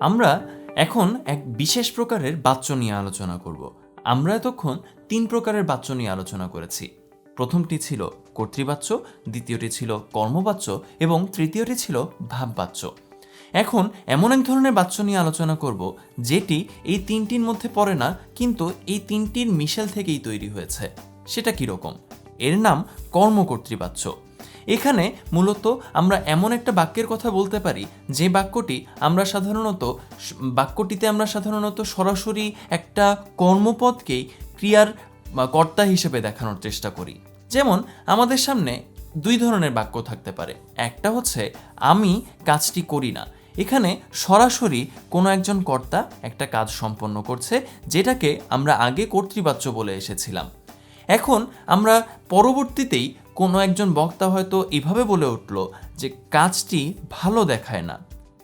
আমরা এখন এক বিশেষ প্রকারের বাচ্য নিয়ে আলোচনা করব। আমরা এতক্ষণ তিন প্রকারের বাচ্য নিয়ে আলোচনা করেছি। প্রথমটি ছিল কর্তৃবাচ্য, দ্বিতীয়টি ছিল কর্মবাচ্য এবং তৃতীয়টি ছিল ভাববাচ্য। এখন এমন এক ধরনের বাচ্য নিয়ে আলোচনা করব যেটি এই তিনটির মধ্যে পড়ে না, কিন্তু এই তিনটির মিশেল থেকেই তৈরি হয়েছে। সেটা কীরকম? এর নাম কর্মকর্তৃবাচ্য। এখানে মূলত আমরা এমন একটা বাক্যের কথা বলতে পারি, যে বাক্যটি আমরা সাধারণত বাক্যটিতে আমরা সাধারণত সরাসরি একটা কর্মপদকেই ক্রিয়ার কর্তা হিসেবে দেখানোর চেষ্টা করি। যেমন, আমাদের সামনে দুই ধরনের বাক্য থাকতে পারে। একটা হচ্ছে, আমি কাজটি করি না। এখানে সরাসরি কোনো একজন কর্তা একটা কাজ সম্পন্ন করছে, যেটাকে আমরা আগে কর্তৃবাচ্য বলে এসেছিলাম। এখন আমরা পরবর্তীতেই কোনো একজন বক্তা হয়তো এভাবে বলে উঠল যে কাজটি ভালো দেখায় না।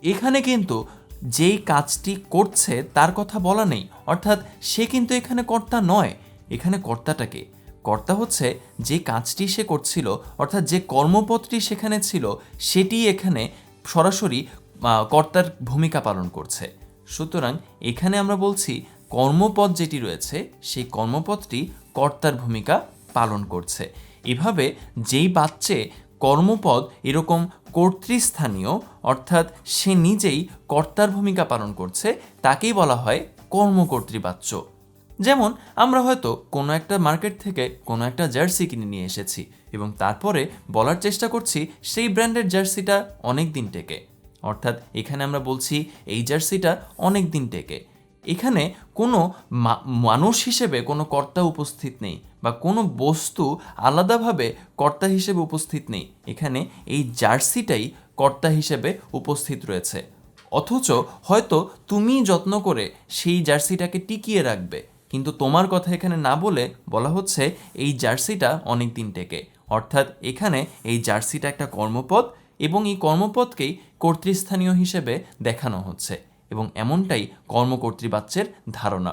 এখানে কিন্তু যেই কাজটি করছে তার কথা বলা নেই। অর্থাৎ সে কিন্তু এখানে কর্তা নয়। এখানে কর্তাটাকে কর্তা হচ্ছে যে কাজটি সে করছিল, অর্থাৎ যে কর্মপদটি সেখানে ছিল, সেটি এখানে সরাসরি কর্তার ভূমিকা পালন করছে। সুতরাং এখানে আমরা বলছি কর্মপদ যেটি রয়েছে, সেই কর্মপদটি কর্তার ভূমিকা পালন করছে। এভাবে যেই বাচ্চে কর্মপদ এরকম কর্তৃস্থানীয়, অর্থাৎ সে নিজেই কর্তার ভূমিকা পালন করছে, তাকেই বলা হয় কর্মকর্তৃবাচ্য। যেমন, আমরা হয়তো কোনো একটা মার্কেট থেকে কোনো একটা জার্সি কিনে নিয়ে এসেছি এবং তারপরে বলার চেষ্টা করছি সেই ব্র্যান্ডের জার্সিটা অনেক দিন টেকে। অর্থাৎ এখানে আমরা বলছি এই জার্সিটা অনেক দিন টেকে। এখানে কোনো মানুষ হিসেবে কোনো কর্তা উপস্থিত নেই বা কোনো বস্তু আলাদাভাবে কর্তা হিসেবে উপস্থিত নেই। এখানে এই জার্সিটাই কর্তা হিসেবে উপস্থিত রয়েছে। অথচ হয়তো তুমি যত্ন করে সেই জার্সিটাকে টিকিয়ে রাখবে, কিন্তু তোমার কথা এখানে না বলে বলা হচ্ছে এই জার্সিটা অনেক দিন টেকে। অর্থাৎ এখানে এই জার্সিটা একটা কর্মপদ এবং এই কর্মপদকেই কর্তৃস্থানীয় হিসেবে দেখানো হচ্ছে। এবং এমনটাই কর্মকর্তৃবাচ্যের ধারণা।